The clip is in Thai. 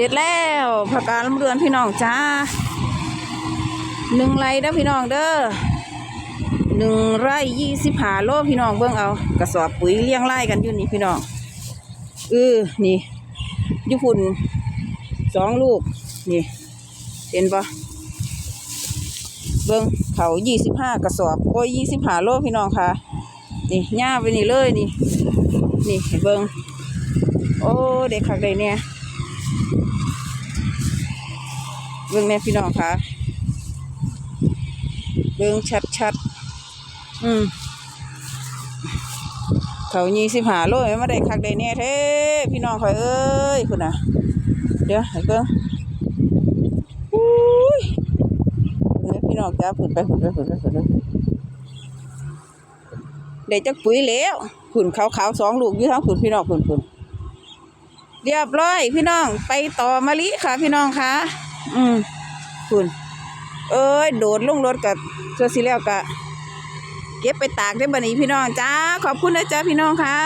ร็จแล้วผักกาดลำเรือนพี่น้องจ้าหนึ่งไรเด้อพี่น้องเด้อหนึ่งไร่ยี่สิบหาโลพี่น้องเบิ่งเอา กระสอบปุ๋ยเลี้ยงไร่กันอยู่นี่พี่น้องเออนี่ยุพุ่นสองลูกนี่เห็นปะเบิ่งเขายี่สิบห้ากระสอบโอ้ยยี่สิบหาโลพี่น้องค่ะ นี่ย่าไปนี่เลยนี่ นี่เบิ่งโอ้เด็กคักได้เนี่ย เบิ่งแม่พี่น้องคะเบิ่งชัดชัดอืมเขายี่สิบห้าโลมาได้คักได้แน่เท่พี่น้องคอยเอ้ยคุณน่ะเดี๋ยวให้เบิ่งอุ้ยพี่น้องจ้าผุนไปผุนไปผุนไปผุนไปได้จักปุ๋ยแล้วผุนขาวๆสองลูกอยู่ทั้งผุนพี่น้องผุนผุน เรียบร้อย พี่น้องไปต่อมะลิค่ะ พี่น้องค่ะอืมคุณเอ้ยโดดลงรถกับเสื้อสีแล้วกะเก็บไปตากได้บันนี้พี่น้องจ้าขอบคุณนะจ้าพี่น้องค่ะ